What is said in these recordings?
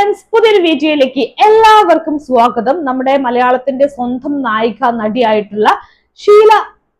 Friends പുതിയൊരു വീഡിയോയിലേക്ക് എല്ലാവർക്കും സ്വാഗതം. നമ്മുടെ മലയാളത്തിന്റെ സ്വന്തം നായിക നടിയായിട്ടുള്ള ഷീല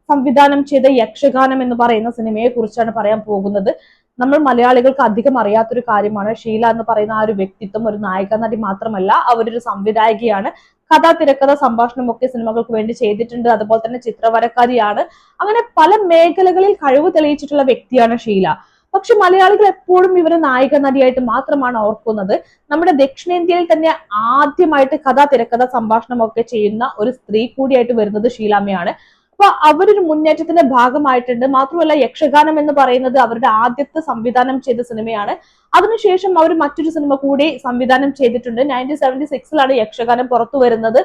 സംവിധാനം ചെയ്ത യക്ഷഗാനം എന്ന് പറയുന്ന സിനിമയെ കുറിച്ചാണ് പറയാൻ പോകുന്നത്. നമ്മൾ മലയാളികൾക്ക് അധികം അറിയാത്തൊരു കാര്യമാണ് ഷീല എന്ന് പറയുന്ന ആ ഒരു വ്യക്തിത്വം ഒരു നായിക നടി മാത്രമല്ല അവരൊരു സംവിധായകയാണ്. കഥാ തിരക്കഥ സംഭാഷണം ഒക്കെ സിനിമകൾക്ക് വേണ്ടി ചെയ്തിട്ടുണ്ട്. അതുപോലെ തന്നെ ചിത്രവരക്കാരിയാണ്. അങ്ങനെ പല മേഖലകളിൽ കഴിവ് തെളിയിച്ചിട്ടുള്ള വ്യക്തിയാണ് ഷീല. പക്ഷെ മലയാളികൾ എപ്പോഴും ഇവരെ നായിക നടിയായിട്ട് മാത്രമാണ് ഓർക്കുന്നത്. നമ്മുടെ ദക്ഷിണേന്ത്യയിൽ തന്നെ ആദ്യമായിട്ട് കഥ തിരക്കഥ സംഭാഷണമൊക്കെ ചെയ്യുന്ന ഒരു സ്ത്രീ കൂടിയായിട്ട് വരുന്നത് ഷീലാമ്മയാണ്. അപ്പൊ അവരൊരു മുന്നേറ്റത്തിന്റെ ഭാഗമായിട്ടുണ്ട്. മാത്രമല്ല യക്ഷഗാനം എന്ന് പറയുന്നത് അവരുടെ ആദ്യത്തെ സംവിധാനം ചെയ്ത സിനിമയാണ്. അതിനുശേഷം അവർ മറ്റൊരു സിനിമ കൂടി സംവിധാനം ചെയ്തിട്ടുണ്ട്. നയന്റീൻ സെവന്റി സിക്സിലാണ് യക്ഷഗാനം പുറത്തു വരുന്നത്.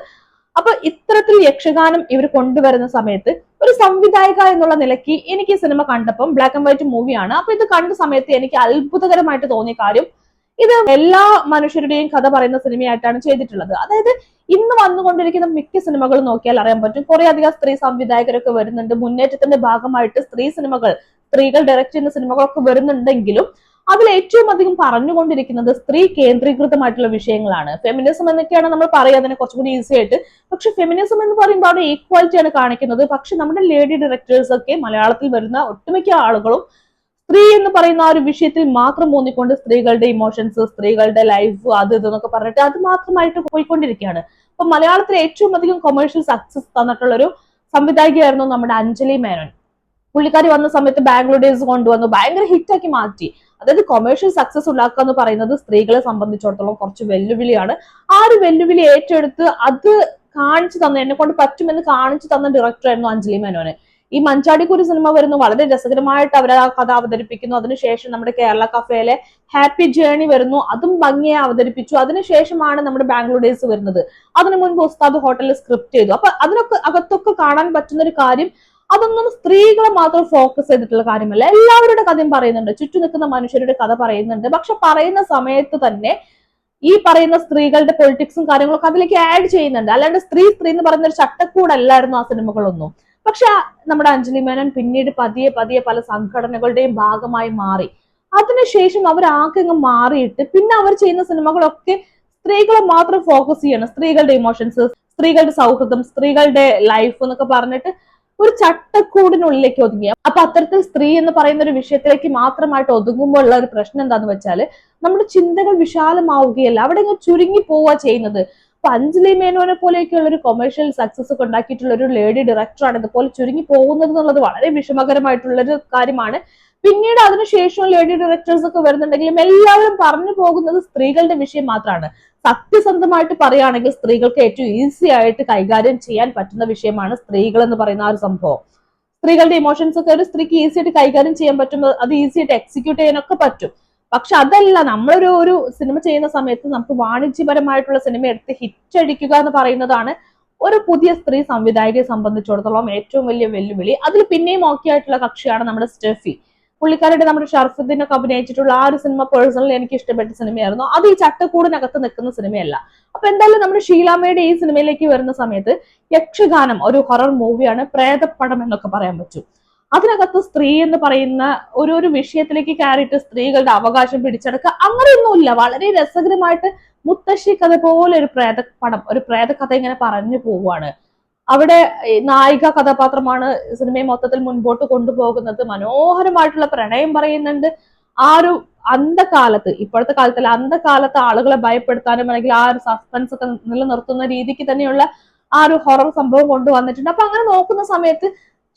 അപ്പൊ ഇത്തരത്തിൽ യക്ഷഗാനം ഇവർ കൊണ്ടുവരുന്ന സമയത്ത് ഒരു സംവിധായക എന്നുള്ള നിലയ്ക്ക് എനിക്ക് ഈ സിനിമ കണ്ടപ്പം ബ്ലാക്ക് ആൻഡ് വൈറ്റ് മൂവിയാണ് അപ്പൊ ഇത് കണ്ട സമയത്ത് എനിക്ക് അത്ഭുതകരമായിട്ട് തോന്നിയ കാര്യം ഇത് എല്ലാ മനുഷ്യരുടെയും കഥ പറയുന്ന സിനിമയായിട്ടാണ് ചെയ്തിട്ടുള്ളത്. അതായത് ഇന്ന് വന്നുകൊണ്ടിരിക്കുന്ന മിക്ക സിനിമകൾ നോക്കിയാൽ അറിയാൻ പറ്റും. കുറേ അധികം സ്ത്രീ സംവിധായകരൊക്കെ വരുന്നുണ്ട്. മുന്നേറ്റത്തിന്റെ ഭാഗമായിട്ട് സ്ത്രീ സിനിമകൾ സ്ത്രീകൾ ഡയറക്ട് ചെയ്യുന്ന സിനിമകളൊക്കെ വരുന്നുണ്ടെങ്കിലും അതിൽ ഏറ്റവും അധികം പറഞ്ഞുകൊണ്ടിരിക്കുന്നത് സ്ത്രീ കേന്ദ്രീകൃതമായിട്ടുള്ള വിഷയങ്ങളാണ്. ഫെമിനിസം എന്നൊക്കെയാണ് നമ്മൾ പറയുക അതിനെ കുറച്ചും കൂടി ഈസി ആയിട്ട്. പക്ഷെ ഫെമിനിസം എന്ന് പറയുമ്പോൾ അവിടെ ഈക്വാലിറ്റിയാണ് കാണിക്കുന്നത്. പക്ഷെ നമ്മുടെ ലേഡി ഡയറക്ടേഴ്സ് ഒക്കെ മലയാളത്തിൽ വരുന്ന ഒട്ടുമിക്ക ആളുകളും സ്ത്രീ എന്ന് പറയുന്ന ആ ഒരു വിഷയത്തിൽ മാത്രം ഊന്നിക്കൊണ്ട് സ്ത്രീകളുടെ ഇമോഷൻസ് സ്ത്രീകളുടെ ലൈഫ് അത് ഇതെന്നൊക്കെ പറഞ്ഞിട്ട് അത് മാത്രമായിട്ട് പോയിക്കൊണ്ടിരിക്കുകയാണ്. അപ്പൊ മലയാളത്തിലെ ഏറ്റവും അധികം കൊമേഴ്ഷ്യൽ സക്സസ് തന്നിട്ടുള്ള ഒരു സംവിധായികയായിരുന്നു നമ്മുടെ അഞ്ജലി മേനോൻ. പുള്ളിക്കാരി വന്ന സമയത്ത് ബാംഗ്ലൂർ ഡേയ്സ് കൊണ്ടുവന്നു. ഭയങ്കര ഹിറ്റാക്കി മാറ്റി. അതായത് കൊമേഴ്ഷ്യൽ സക്സസ് ഉണ്ടാക്കുക എന്ന് പറയുന്നത് സ്ത്രീകളെ സംബന്ധിച്ചിടത്തോളം കുറച്ച് വെല്ലുവിളിയാണ്. ആ ഒരു വെല്ലുവിളി ഏറ്റെടുത്ത് അത് കാണിച്ചു തന്ന എന്നെ കൊണ്ട് പറ്റുമെന്ന് കാണിച്ചു തന്ന ഡയറക്ടർ ആയിരുന്നു അഞ്ജലി മേനോന്. ഈ മഞ്ചാടിക്കുരു സിനിമ വരുന്നു വളരെ രസകരമായിട്ട് അവർ ആ കഥ അവതരിപ്പിക്കുന്നു. അതിനുശേഷം നമ്മുടെ കേരള കഫേയിലെ ഹാപ്പി ജേണി വരുന്നു. അതും ഭംഗിയെ അവതരിപ്പിച്ചു. അതിനുശേഷമാണ് നമ്മുടെ ബാംഗ്ലൂർ ഡേയ്സ് വരുന്നത്. അതിനു മുൻപ് ഉസ്താദ് ഹോട്ടലിൽ സ്ക്രിപ്റ്റ് ചെയ്തു. അപ്പൊ അതിനൊക്കെ അകത്തൊക്കെ കാണാൻ പറ്റുന്ന ഒരു കാര്യം അതൊന്നും സ്ത്രീകളെ മാത്രം ഫോക്കസ് ചെയ്തിട്ടുള്ള കാര്യമല്ല. എല്ലാവരുടെ കഥയും പറയുന്നുണ്ട്. ചുറ്റും നിൽക്കുന്ന മനുഷ്യരുടെ കഥ പറയുന്നുണ്ട്. പക്ഷെ പറയുന്ന സമയത്ത് തന്നെ ഈ പറയുന്ന സ്ത്രീകളുടെ പൊളിറ്റിക്സും കാര്യങ്ങളൊക്കെ അതിലേക്ക് ആഡ് ചെയ്യുന്നുണ്ട്. അല്ലാണ്ട് സ്ത്രീ സ്ത്രീ എന്ന് പറയുന്ന ഒരു ചട്ടക്കൂടല്ലായിരുന്നു ആ സിനിമകളൊന്നും. പക്ഷെ നമ്മുടെ അഞ്ജലി മേനോൻ പിന്നീട് പതിയെ പതിയെ പല സംഘടനകളുടെയും ഭാഗമായി മാറി. അതിനുശേഷം അവർ ആകെ അങ്ങ് മാറിയിട്ട് പിന്നെ അവർ ചെയ്യുന്ന സിനിമകളൊക്കെ സ്ത്രീകളെ മാത്രം ഫോക്കസ് ചെയ്യണം. സ്ത്രീകളുടെ ഇമോഷൻസ് സ്ത്രീകളുടെ സൗഹൃദം സ്ത്രീകളുടെ ലൈഫ് എന്നൊക്കെ പറഞ്ഞിട്ട് ഒരു ചട്ടക്കൂടിനുള്ളിലേക്ക് ഒതുങ്ങി. അപ്പൊ അത്തരത്തിൽ സ്ത്രീ എന്ന് പറയുന്ന ഒരു വിഷയത്തിലേക്ക് മാത്രമായിട്ട് ഒതുങ്ങുമ്പോൾ ഉള്ള ഒരു പ്രശ്നം എന്താന്ന് വെച്ചാൽ നമ്മുടെ ചിന്തകൾ വിശാലമാവുകയല്ല. അവിടെ ഇങ്ങനെ ചുരുങ്ങി പോവുക ചെയ്യുന്നത്. അപ്പൊ അഞ്ജലി മേനോനെ പോലെയൊക്കെയുള്ള ഒരു കൊമേഴ്ഷ്യൽ സക്സസ് ഒക്കെ ഉണ്ടാക്കിയിട്ടുള്ള ഒരു ലേഡി ഡയറക്ടറാണ് ഇതുപോലെ ചുരുങ്ങി പോകുന്നത് എന്നുള്ളത് വളരെ വിഷമകരമായിട്ടുള്ള ഒരു കാര്യമാണ്. പിന്നീട് അതിനുശേഷം ലേഡി ഡയറക്ടേഴ്സ് ഒക്കെ വരുന്നുണ്ടെങ്കിലും എല്ലാവരും പറഞ്ഞു പോകുന്നത് സ്ത്രീകളുടെ വിഷയം മാത്രമാണ് സത്യസന്ധമായിട്ട് പറയുകയാണെങ്കിൽ സ്ത്രീകൾക്ക് ഏറ്റവും ഈസി ആയിട്ട് കൈകാര്യം ചെയ്യാൻ പറ്റുന്ന വിഷയമാണ് സ്ത്രീകൾ എന്ന് പറയുന്ന ആ ഒരു സംഭവം. സ്ത്രീകളുടെ ഇമോഷൻസ് ഒക്കെ ഒരു സ്ത്രീക്ക് ഈസി ആയിട്ട് കൈകാര്യം ചെയ്യാൻ പറ്റും അത് ഈസി ആയിട്ട് എക്സിക്യൂട്ട് ചെയ്യാനൊക്കെ പറ്റും. പക്ഷെ അതല്ല നമ്മളൊരു ഒരു സിനിമ ചെയ്യുന്ന സമയത്ത് നമുക്ക് വാണിജ്യപരമായിട്ടുള്ള സിനിമ എടുത്ത് ഹിറ്റ് അടിക്കുക എന്ന് പറയുന്നതാണ് ഒരു പുതിയ സ്ത്രീ സംവിധായകയെ സംബന്ധിച്ചിടത്തോളം ഏറ്റവും വലിയ വെല്ലുവിളി. അതിൽ പിന്നെയും ഓക്കെ ആയിട്ടുള്ള കക്ഷിയാണ് നമ്മുടെ സ്റ്റെഫി. പുള്ളിക്കാരുടെ നമ്മുടെ ഷർഫുദ്ദീനൊക്കെ അഭിനയിച്ചിട്ടുള്ള ആ ഒരു സിനിമ പേഴ്സണലി എനിക്ക് ഇഷ്ടപ്പെട്ട സിനിമയായിരുന്നു. അത് ഈ ചട്ടക്കൂടിനകത്ത് നിൽക്കുന്ന സിനിമയല്ല. അപ്പൊ എന്തായാലും നമ്മുടെ ഷീലാമ്മയുടെ ഈ സിനിമയിലേക്ക് വരുന്ന സമയത്ത് യക്ഷഗാനം ഒരു ഹൊറർ മൂവിയാണ് പ്രേതപ്പടം എന്നൊക്കെ പറയാൻ പറ്റും. അതിനകത്ത് സ്ത്രീ എന്ന് പറയുന്ന ഒരു ഒരു വിഷയത്തിലേക്ക് കയറിയിട്ട് സ്ത്രീകളുടെ അവകാശം പിടിച്ചെടുക്കുക അങ്ങനെയൊന്നുമില്ല. വളരെ രസകരമായിട്ട് മുത്തശ്ശി കഥ പോലെ ഒരു പ്രേതപ്പടം ഒരു പ്രേതകഥ ഇങ്ങനെ പറഞ്ഞു പോവുകയാണ്. അവിടെ നായിക കഥാപാത്രമാണ് സിനിമയെ മൊത്തത്തിൽ മുൻപോട്ട് കൊണ്ടുപോകുന്നത്. മനോഹരമായിട്ടുള്ള പ്രണയം പറയുന്നുണ്ട്. ആ ഒരു അന്ധകാലത്ത് ഇപ്പോഴത്തെ കാലത്തല്ല അന്ധകാലത്ത് ആളുകളെ ഭയപ്പെടുത്താനും അല്ലെങ്കിൽ ആ ഒരു സസ്പെൻസ് ഒക്കെ നിലനിർത്തുന്ന രീതിക്ക് തന്നെയുള്ള ആ ഒരു ഹൊറർ സംഭവം കൊണ്ടുവന്നിട്ടുണ്ട്. അപ്പൊ അങ്ങനെ നോക്കുന്ന സമയത്ത്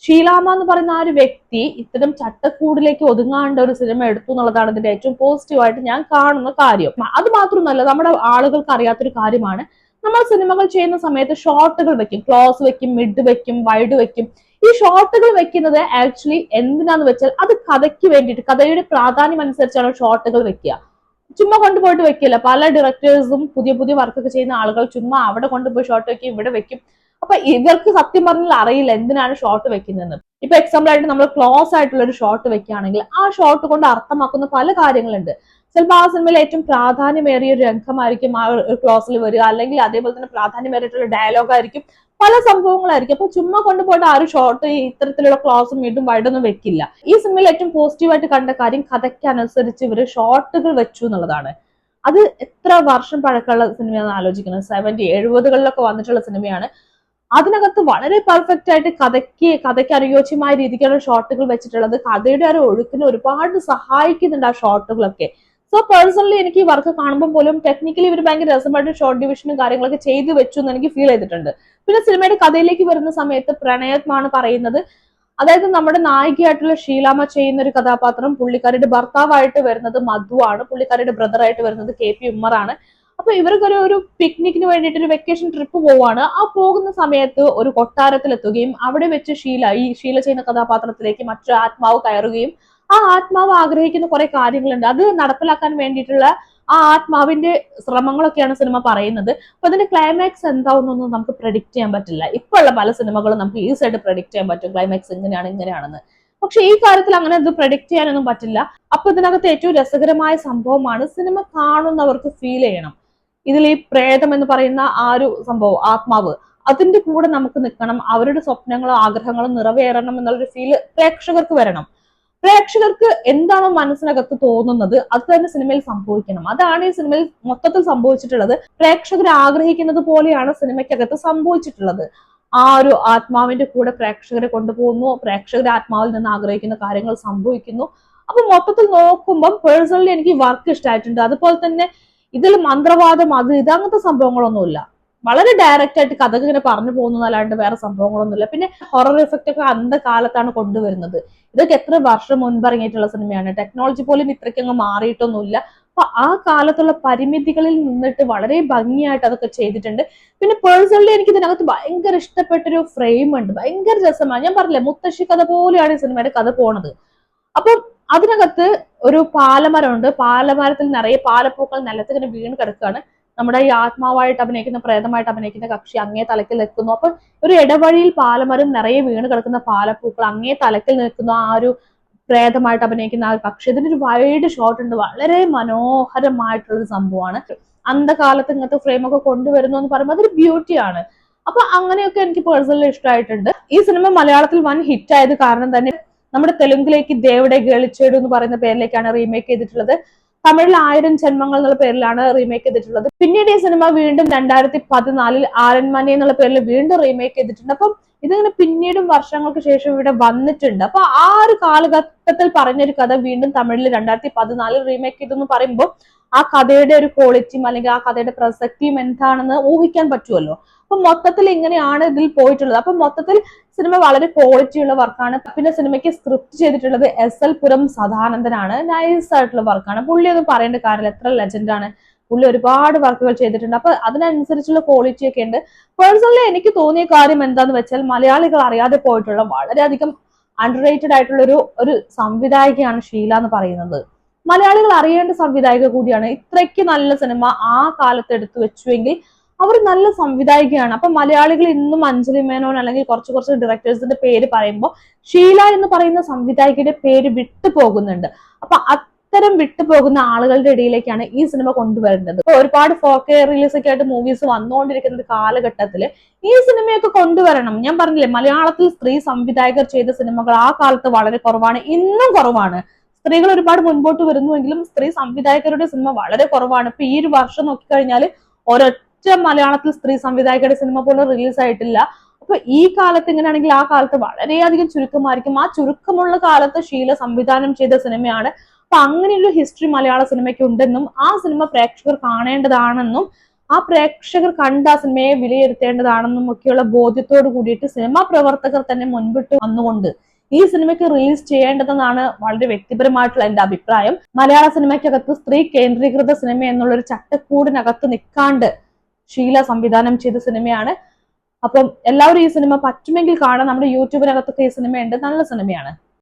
ഷീലാമ എന്ന് പറയുന്ന ആ ഒരു വ്യക്തി ഇത്തരം ചട്ടക്കൂടിലേക്ക് ഒതുങ്ങാണ്ട ഒരു സിനിമ എടുത്തു എന്നുള്ളതാണ് ഇതിന്റെ ഏറ്റവും പോസിറ്റീവായിട്ട് ഞാൻ കാണുന്ന കാര്യം. അത് മാത്രമല്ല നമ്മുടെ ആളുകൾക്ക് അറിയാത്തൊരു കാര്യമാണ്. നമ്മൾ സിനിമകൾ ചെയ്യുന്ന സമയത്ത് ഷോർട്ടുകൾ വെക്കും ക്ലോസ് വെക്കും മിഡ് വെക്കും വൈഡ് വെക്കും. ഈ ഷോർട്ടുകൾ വെക്കുന്നത് ആക്ച്വലി എന്തിനാന്ന് വെച്ചാൽ അത് കഥയ്ക്ക് വേണ്ടിയിട്ട് കഥയുടെ പ്രാധാന്യം അനുസരിച്ചാണ് ഷോർട്ടുകൾ വെക്കുക. ചുമ്മാ കൊണ്ടുപോയിട്ട് വെക്കില്ല. പല ഡയറക്ടേഴ്സും പുതിയ പുതിയ വർക്കൊക്കെ ചെയ്യുന്ന ആളുകൾ ചുമ്മാ അവിടെ കൊണ്ടുപോയി ഷോർട്ട് വെക്കും ഇവിടെ വെക്കും. അപ്പൊ ഇവർക്ക് സത്യം പറഞ്ഞാൽ അറിയില്ല എന്തിനാണ് ഷോർട്ട് വെക്കുന്നതെന്ന്. ഇപ്പൊ എക്സാമ്പിൾ ആയിട്ട് നമ്മൾ ക്ലോസ് ആയിട്ടുള്ള ഒരു ഷോർട്ട് വെക്കുകയാണെങ്കിൽ ആ ഷോർട്ട് കൊണ്ട് അർത്ഥമാക്കുന്ന പല കാര്യങ്ങളുണ്ട്. ചിലപ്പോൾ ആ സിനിമയിൽ ഏറ്റവും പ്രാധാന്യമേറിയ ഒരു രംഗമായിരിക്കും ആ ക്ലോസിൽ വരിക. അല്ലെങ്കിൽ അതേപോലെ തന്നെ പ്രാധാന്യമേറിയിട്ടുള്ള ഡയലോഗ് ആയിരിക്കും പല സംഭവങ്ങളായിരിക്കും. അപ്പൊ ചുമ്മാ കൊണ്ടുപോയിട്ട് ആ ഒരു ഷോർട്ട് ഇത്തരത്തിലുള്ള ക്ലോസും വീണ്ടും വൈഡൊന്നും വെക്കില്ല. ഈ സിനിമയിൽ ഏറ്റവും പോസിറ്റീവായിട്ട് കണ്ട കാര്യം കഥയ്ക്ക് അനുസരിച്ച് ഇവർ ഷോർട്ടുകൾ വെച്ചു എന്നുള്ളതാണ്. അത് എത്ര വർഷം പഴക്കമുള്ള സിനിമയാണെന്ന് ആലോചിക്കുന്നത് സെവന്റി എഴുപതുകളിലൊക്കെ വന്നിട്ടുള്ള സിനിമയാണ് അതിനകത്ത് വളരെ പെർഫെക്റ്റ് ആയിട്ട് കഥയ്ക്ക് കഥയ്ക്ക് അനുയോജ്യമായ രീതിക്കുള്ള ഷോട്ടുകൾ വെച്ചിട്ടുള്ളത്. കഥയുടെ ഒരു ഒഴുക്കിനെ ഒരുപാട് സഹായിക്കുന്നുണ്ട് ആ ഷോട്ടുകളൊക്കെ സോ പേഴ്സണലി എനിക്ക് വർക്ക് കാണുമ്പോൾ പോലും ടെക്നിക്കലി ഇവർ ഭയങ്കര രസമായിട്ട് ഷോർട്ട് ഡിവിഷനും കാര്യങ്ങളൊക്കെ ചെയ്തു വെച്ചു എന്ന് എനിക്ക് ഫീൽ ചെയ്തിട്ടുണ്ട്. പിന്നെ സിനിമയുടെ കഥയിലേക്ക് വരുന്ന സമയത്ത് പ്രണയമാണ് പറയുന്നത്. അതായത് നമ്മുടെ നായികയായിട്ടുള്ള ഷീലാമ ചെയ്യുന്ന ഒരു കഥാപാത്രം പുള്ളിക്കാരിയുടെ ഭർത്താവായിട്ട് വരുന്നത് മധു ആണ്. പുള്ളിക്കാരിയുടെ ബ്രദർ ആയിട്ട് വരുന്നത് കെ പി ഉമ്മറാണ് അപ്പൊ ഇവർക്കൊരു ഒരു പിക്നിക്കിന് വേണ്ടിയിട്ട് ഒരു വെക്കേഷൻ ട്രിപ്പ് പോവാണ്. ആ പോകുന്ന സമയത്ത് ഒരു കൊട്ടാരത്തിലെത്തുകയും അവിടെ വെച്ച് ഷീല ഈ ഷീല ചെയ്യുന്ന കഥാപാത്രത്തിലേക്ക് മറ്റൊരു ആത്മാവ് കയറുകയും ആ ആത്മാവ് ആഗ്രഹിക്കുന്ന കുറെ കാര്യങ്ങളുണ്ട്. അത് നടപ്പിലാക്കാൻ വേണ്ടിയിട്ടുള്ള ആ ആത്മാവിന്റെ ശ്രമങ്ങളൊക്കെയാണ് സിനിമ പറയുന്നത്. അപ്പൊ അതിന്റെ ക്ലൈമാക്സ് എന്താവുന്നൊന്നും നമുക്ക് പ്രഡിക്റ്റ് ചെയ്യാൻ പറ്റില്ല. ഇപ്പൊ ഉള്ള പല സിനിമകളും നമുക്ക് ഈസി ആയിട്ട് പ്രഡിക്റ്റ് ചെയ്യാൻ പറ്റും. ക്ലൈമാക്സ് ഇങ്ങനെയാണ് ഇങ്ങനെയാണെന്ന്. പക്ഷെ ഈ കാര്യത്തിൽ അങ്ങനെ അത് പ്രഡിക്റ്റ് ചെയ്യാനൊന്നും പറ്റില്ല. അപ്പൊ ഇതിനകത്ത് ഏറ്റവും രസകരമായ സംഭവമാണ് സിനിമ കാണുന്നവർക്ക് ഫീൽ ചെയ്യണം. ഇതിൽ ഈ പ്രേതം എന്ന് പറയുന്ന ആ ഒരു സംഭവം ആത്മാവ് അതിന്റെ കൂടെ നമുക്ക് നിൽക്കണം. അവരുടെ സ്വപ്നങ്ങളും ആഗ്രഹങ്ങളും നിറവേറണം എന്നുള്ളൊരു ഫീൽ പ്രേക്ഷകർക്ക് വരണം. പ്രേക്ഷകർക്ക് എന്താണോ മനസ്സിനകത്ത് തോന്നുന്നത്? അത് തന്നെ സിനിമയിൽ സംഭവിക്കണം. അതാണ് ഈ സിനിമയിൽ മൊത്തത്തിൽ സംഭവിച്ചിട്ടുള്ളത്. പ്രേക്ഷകർ ആഗ്രഹിക്കുന്നത് പോലെയാണ് സിനിമയ്ക്കകത്ത് സംഭവിച്ചിട്ടുള്ളത്. ആ ഒരു ആത്മാവിന്റെ കൂടെ പ്രേക്ഷകരെ കൊണ്ടുപോകുന്നു. പ്രേക്ഷകർ ആത്മാവിൽ നിന്ന് ആഗ്രഹിക്കുന്ന കാര്യങ്ങൾ സംഭവിക്കുന്നു. അപ്പൊ മൊത്തത്തിൽ നോക്കുമ്പം പേഴ്സണലി എനിക്ക് വർക്ക് ഇഷ്ടമായിട്ടുണ്ട് അതുപോലെ തന്നെ ഇതിൽ മന്ത്രവാദം അത് ഇത് അങ്ങനത്തെ സംഭവങ്ങളൊന്നുമില്ല. വളരെ ഡയറക്റ്റ് ആയിട്ട് കഥകൾ ഇങ്ങനെ പറഞ്ഞു പോകുന്നതല്ലാണ്ട് വേറെ സംഭവങ്ങളൊന്നുമില്ല. പിന്നെ ഹൊറർ എഫക്റ്റ് ഒക്കെ അന്ത കാലത്താണ് കൊണ്ടുവരുന്നത്. ഇതൊക്കെ എത്ര വർഷം മുൻപ് ഇറങ്ങിയിട്ടുള്ള സിനിമയാണ്. ടെക്നോളജി പോലും ഇത്രയ്ക്കങ്ങ് മാറിയിട്ടൊന്നുമില്ല. അപ്പൊ ആ കാലത്തുള്ള പരിമിതികളിൽ നിന്നിട്ട് വളരെ ഭംഗിയായിട്ട് അതൊക്കെ ചെയ്തിട്ടുണ്ട്. പിന്നെ പേഴ്സണലി എനിക്ക് ഇതിനകത്ത് ഭയങ്കര ഇഷ്ടപ്പെട്ടൊരു ഫ്രെയിം ഉണ്ട്. ഭയങ്കര രസമാണ്. ഞാൻ പറഞ്ഞില്ലേ മുത്തശ്ശി കഥ പോലെയാണ് ഈ സിനിമയുടെ കഥ പോണത്. അപ്പൊ അതിനകത്ത് ഒരു പാലമരമുണ്ട്. പാലമരത്തിൽ നിറയെ പാലപ്പൂക്കൾ നിലത്ത് ഇങ്ങനെ വീണ് കിടക്കുകയാണ്. നമ്മുടെ ഈ ആത്മാവായിട്ട് അഭിനയിക്കുന്ന പ്രേതമായിട്ട് അഭിനയിക്കുന്ന കക്ഷി അങ്ങേ തലക്കിൽ നിൽക്കുന്നു. അപ്പൊ ഒരു ഇടവഴിയിൽ പാലമരം നിറയെ വീണ് കിടക്കുന്ന പാലപ്പൂക്കൾ അങ്ങേ തലക്കിൽ നിൽക്കുന്നു. ആ ഒരു പ്രേതമായിട്ട് അഭിനയിക്കുന്ന ആ കക്ഷി ഇതിനൊരു വൈഡ് ഷോട്ട് ഉണ്ട്. വളരെ മനോഹരമായിട്ടുള്ള ഒരു സംഭവമാണ്. അന്ധകാലത്ത് ഇങ്ങനത്തെ ഫ്രെയിമൊക്കെ കൊണ്ടുവരുന്നു എന്ന് പറയുമ്പോൾ അതൊരു ബ്യൂട്ടിയാണ് അപ്പൊ അങ്ങനെയൊക്കെ എനിക്ക് പേഴ്സണലി ഇഷ്ടമായിട്ടുണ്ട്. ഈ സിനിമ മലയാളത്തിൽ വൻ ഹിറ്റ് ആയത് കാരണം തന്നെ നമ്മുടെ തെലുങ്കിലേക്ക് ദേവിടെ ഗളിച്ചേടു എന്ന് പറയുന്ന പേരിലേക്കാണ് റീമേക്ക് ചെയ്തിട്ടുള്ളത്. തമിഴിൽ ആയിരം ജന്മങ്ങൾ എന്നുള്ള പേരിലാണ് റീമേക്ക് ചെയ്തിട്ടുള്ളത്. പിന്നീട് ഈ സിനിമ വീണ്ടും രണ്ടായിരത്തി പതിനാലിൽ ആരന്മനെ എന്നുള്ള പേരിൽ വീണ്ടും റീമേക്ക് ചെയ്തിട്ടുണ്ട്. അപ്പം ഇതിങ്ങനെ പിന്നീടും വർഷങ്ങൾക്ക് ശേഷം ഇവിടെ വന്നിട്ടുണ്ട്. അപ്പൊ ആ ഒരു കാലഘട്ടത്തിൽ പറഞ്ഞൊരു കഥ വീണ്ടും തമിഴിൽ രണ്ടായിരത്തി പതിനാലിൽ റീമേക്ക് ചെയ്തെന്ന് പറയുമ്പോൾ ആ കഥയുടെ ഒരു ക്വാളിറ്റിയും അല്ലെങ്കിൽ ആ കഥയുടെ പ്രസക്തിയും എന്താണെന്ന് ഊഹിക്കാൻ പറ്റുമല്ലോ. അപ്പൊ മൊത്തത്തിൽ ഇങ്ങനെയാണ് ഇതിൽ പോയിട്ടുള്ളത്. അപ്പൊ മൊത്തത്തിൽ സിനിമ വളരെ ക്വാളിറ്റി ഉള്ള വർക്കാണ് പിന്നെ സിനിമയ്ക്ക് സ്ക്രിപ്റ്റ് ചെയ്തിട്ടുള്ളത് എസ് എൽ പുരം സദാനന്ദനാണ് നൈസ് ആയിട്ടുള്ള വർക്കാണ് പുള്ളി ഒന്നും പറയേണ്ട കാര്യമില്ല. എത്ര ലെജൻഡാണ് പുള്ളി ഒരുപാട് വർക്കുകൾ ചെയ്തിട്ടുണ്ട്. അപ്പൊ അതിനനുസരിച്ചുള്ള ക്വാളിറ്റി ഒക്കെ ഉണ്ട്. പേഴ്സണലി എനിക്ക് തോന്നിയ കാര്യം എന്താന്ന് വെച്ചാൽ മലയാളികൾ അറിയാതെ പോയിട്ടുള്ള വളരെയധികം അണ്ടർ റേറ്റഡ് ആയിട്ടുള്ള ഒരു ഒരു സംവിധായികയാണ് ഷീല എന്ന് പറയുന്നത്. മലയാളികൾ അറിയേണ്ട സംവിധായിക കൂടിയാണ്. ഇത്രയ്ക്ക് നല്ല സിനിമ ആ കാലത്ത് എടുത്തു വെച്ചുവെങ്കിൽ അവർ നല്ല സംവിധായികയാണ്. അപ്പൊ മലയാളികൾ ഇന്നും അഞ്ജലി മേനോൻ അല്ലെങ്കിൽ കുറച്ച് കുറച്ച് ഡയറക്ടേഴ്സിന്റെ പേര് പറയുമ്പോൾ ഷീല എന്ന് പറയുന്ന സംവിധായികയുടെ പേര് വിട്ടു പോകുന്നുണ്ട് അപ്പൊ അത്തരം വിട്ടുപോകുന്ന ആളുകളുടെ ഇടയിലേക്കാണ് ഈ സിനിമ കൊണ്ടുവരേണ്ടത് ഒരുപാട് ഫോക്കെ റിലീസ് ഒക്കെ ആയിട്ട് മൂവീസ് വന്നുകൊണ്ടിരിക്കുന്ന കാലഘട്ടത്തിൽ ഈ സിനിമയൊക്കെ കൊണ്ടുവരണം. ഞാൻ പറഞ്ഞില്ലേ മലയാളത്തിൽ സ്ത്രീ സംവിധായകർ ചെയ്ത സിനിമകൾ ആ കാലത്ത് വളരെ കുറവാണ് ഇന്നും കുറവാണ്. സ്ത്രീകൾ ഒരുപാട് മുൻപോട്ട് വരുന്നുവെങ്കിലും സ്ത്രീ സംവിധായകരുടെ സിനിമ വളരെ കുറവാണ്. ഇപ്പൊ ഈ ഒരു വർഷം നോക്കിക്കഴിഞ്ഞാൽ ഒരൊറ്റ മലയാളത്തിൽ സ്ത്രീ സംവിധായകരുടെ സിനിമ പോലും റിലീസ് ആയിട്ടില്ല. അപ്പൊ ഈ കാലത്ത് ഇങ്ങനെയാണെങ്കിൽ ആ കാലത്ത് വളരെയധികം ചുരുക്കമായിരിക്കും ആ ചുരുക്കമുള്ള കാലത്ത് ഷീല സംവിധാനം ചെയ്ത സിനിമയാണ് അപ്പൊ അങ്ങനെയൊരു ഹിസ്റ്ററി മലയാള സിനിമയ്ക്ക് ഉണ്ടെന്നും ആ സിനിമ പ്രേക്ഷകർ കാണേണ്ടതാണെന്നും ആ പ്രേക്ഷകർ കണ്ട ആ സിനിമയെ വിലയിരുത്തേണ്ടതാണെന്നും ഒക്കെയുള്ള ബോധ്യത്തോട് കൂടിയിട്ട് സിനിമാ പ്രവർത്തകർ തന്നെ മുൻപിട്ട് വന്നുകൊണ്ട് ഈ സിനിമയ്ക്ക് റിലീസ് ചെയ്യേണ്ടതെന്നാണ് വളരെ വ്യക്തിപരമായിട്ടുള്ള എന്റെ അഭിപ്രായം. മലയാള സിനിമയ്ക്കകത്ത് സ്ത്രീ കേന്ദ്രീകൃത സിനിമ എന്നുള്ളൊരു ചട്ടക്കൂടിനകത്ത് നിൽക്കാണ്ട് ഷീല സംവിധാനം ചെയ്ത സിനിമയാണ് അപ്പം എല്ലാവരും ഈ സിനിമ പറ്റുമെങ്കിൽ കാണാൻ നമ്മുടെ യൂട്യൂബിനകത്തൊക്കെ ഈ സിനിമയുണ്ട് നല്ല സിനിമയാണ്